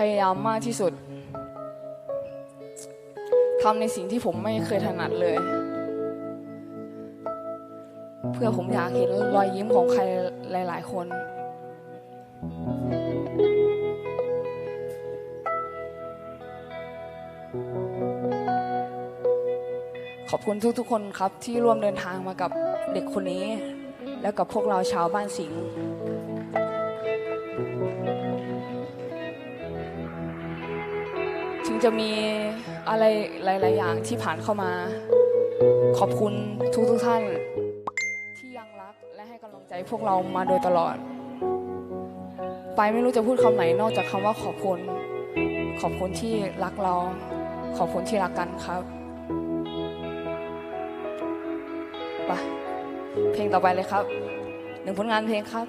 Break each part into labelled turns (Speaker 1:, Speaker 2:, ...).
Speaker 1: พยายามมากที่สุดทำในสิ่งที่ผมไม่เคยถนัดเลย เพื่อผมอยากเห็นรอยยิ้มของใครหลาย ๆ คน ขอบคุณทุก ๆ คนครับที่ร่วมเดินทางมากับเด็กคนนี้ แล้วกับพวกเราชาวบ้านสิงห์ จะมีอะไรหลาย ๆ อย่างที่ผ่านเข้ามา ขอบคุณทุกๆท่าน ที่ยังรักและให้กำลังใจพวกเรามาโดยตลอด ไปไม่รู้จะพูดคำไหนนอกจากคำว่าขอบคุณ ขอบคุณที่รักเรา ขอบคุณที่รักกันครับไปเพลงต่อไปเลยครับ หนึ่งผลงานเพลงครับ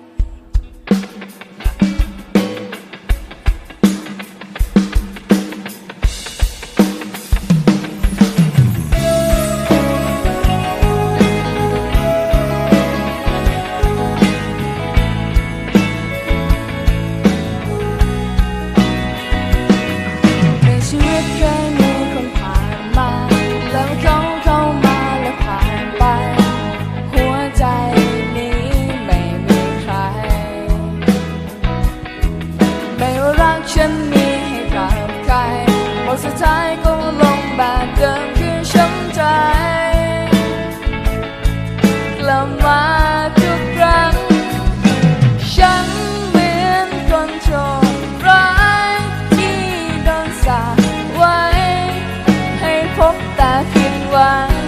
Speaker 1: one.